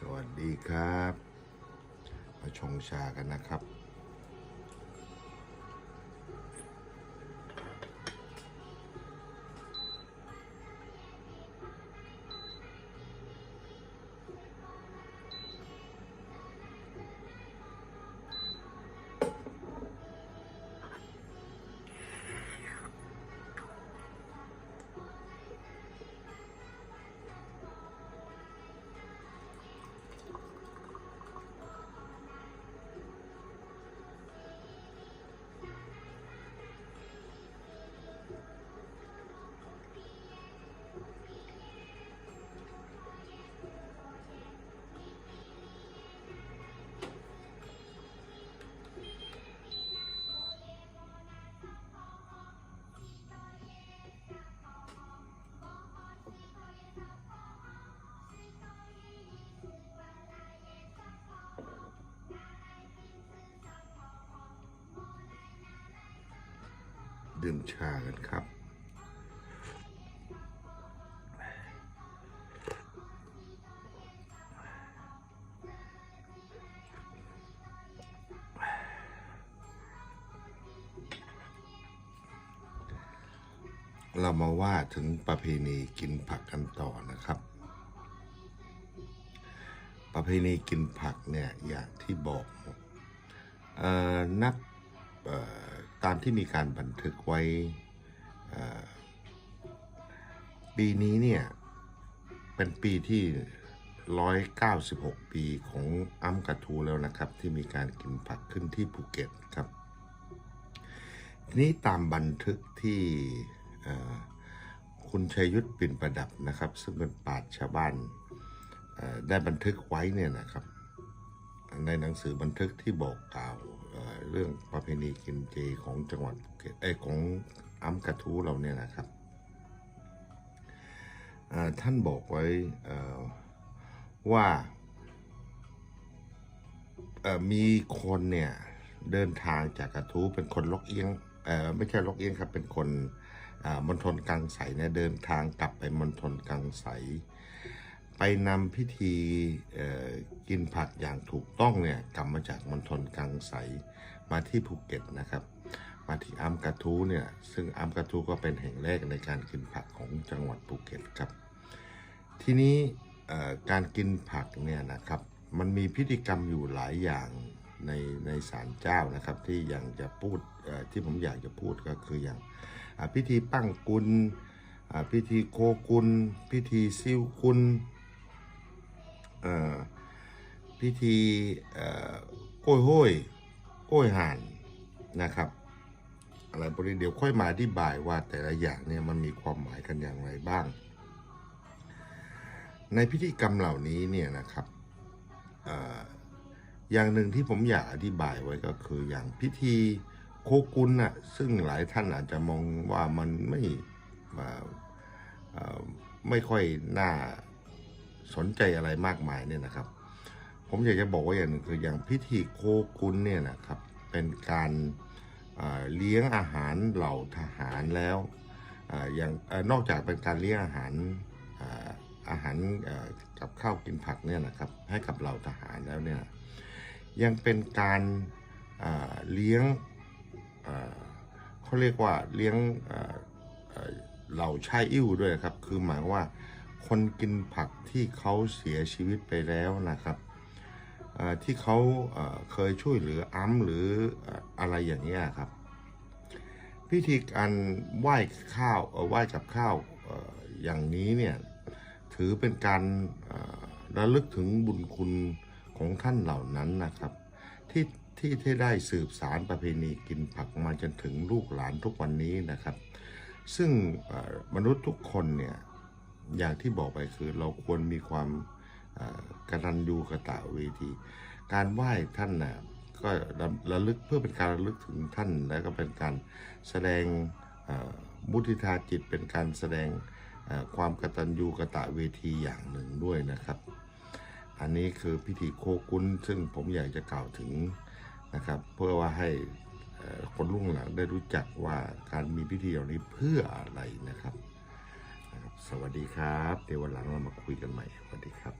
สวัสดีครับ มาชงชากันนะครับ ดื่มชากันครับ เรามาว่าถึงประเพณีกินผักกันต่อนะครับประเพณีกินผักเนี่ยอย่างที่บอกออนับเอ่อ ตามที่มีการบันทึกไว้ปีนี้เนี่ย เป็นปีที่ 196 ปีของอ้ำกะทูแล้วนะครับ ที่มีการกินผักขึ้นที่ภูเก็ตครับทีนี้ตามบันทึกที่คุณชัยยุทธปิ่นประดับนะครับ ซึ่งเป็นปราชญ์ชาวบ้านได้บันทึกไว้เนี่ยนะครับ ในหนังสือบันทึกที่บอกกล่าว เรื่องประเพณีกินเจของจังหวัดภูเก็ตเอ้ยของอ้ำกระทู้เราเนี่ยนะครับท่านบอกไว้ว่ามีคนเนี่ยเดินทางจากกระทู้เป็นคนลกเอียงไม่ใช่ลกเอียงครับเป็นคนมณฑลกังใสเนี่ยเดินทางกลับไปมณฑลกังใส ไปนำพิธีกินผักอย่างถูกต้องเนี่ยกลับมาจากมณฑลกังใสมาที่ภูเก็ตนะครับ มาที่อัมกระทูเนี่ยซึ่งอัมกระทูก็เป็นแห่งแรกในการกินผักของจังหวัดภูเก็ตครับ ทีนี้การกินผักเนี่ยนะครับมันมีพิธีกรรมอยู่หลายอย่างในในศาลเจ้านะครับที่ยังจะพูดที่ผมอยากจะพูดก็คืออย่างพิธีปั้งกุลพิธีโคกุล พิธีซิวกุล พิธีโกล้วยห้วยโกล้วยห่านนะครับอะไรพวกนี้เดี๋ยวค่อยมาอธิบายว่าแต่ละอย่างเนี่ยมันมีความหมายกันอย่างไรบ้าง ในพิธีกรรมเหล่านี้เนี่ยนะครับอย่างหนึ่งที่ผมอยากอธิบายไว้ก็คืออย่างพิธีโคกุนน่ะซึ่งหลายท่านอาจจะมองว่ามันไม่ไม่ค่อยน่า สนใจอะไรมากมายเนี่ยนะครับ ผมอยากจะบอกว่าอย่างหนึ่งคืออย่างพิธีโคกุนเนี่ยนะครับเป็นการเเลี้ยงอาหารเหล่าทหารแล้วออย่างอนอกจากเป็นการเลี้ยงอาหารอาหารกับข้าวกินผักเนี่ยนะครับให้กับเหล่าทหารแล้วเนี่ยยังเป็นการเลี้ยงเขาเรียกว่าเลี้ยงเอ่อเอ่อเหล่าชายอิ่วด้วยครับ คือหมายว่า คนกินผักที่เขาเสียชีวิตไปแล้วนะครับที่เขาเคยช่วยเหลืออ้ำหรืออะไรอย่างเงี้ยครับ พิธีการไหว้ข้าวไหว้กับข้าวอย่างนี้เนี่ยถือเป็นการระลึกถึงบุญคุณของท่านเหล่านั้นนะครับ ที่ที่ที่ได้สืบสารประเพณีกินผักมาจนถึงลูกหลานทุกวันนี้นะครับ ซึ่งมนุษย์ทุกคนเนี่ย อย่างที่บอกไปคือเราควรมีความเอ่อกตัญญูกระตะเวที การไหว้ท่านนะก็ระลึกเพื่อเป็นการระลึกถึงท่าน และก็เป็นการแสดงมุทิตาจิตเป็นการแสดงความกตัญญูกะตะเวทีอย่างหนึ่งด้วยนะครับ อันนี้คือพิธีโคกุนซึ่งผมอยากจะกล่าวถึงนะครับ เพื่อว่าให้คนรุ่นหลังได้รู้จักว่าการมีพิธีเหล่านี้เพื่ออะไรนะครับ สวัสดีครับ เดี๋ยววันหลังเรามาคุยกันใหม่ สวัสดีครับ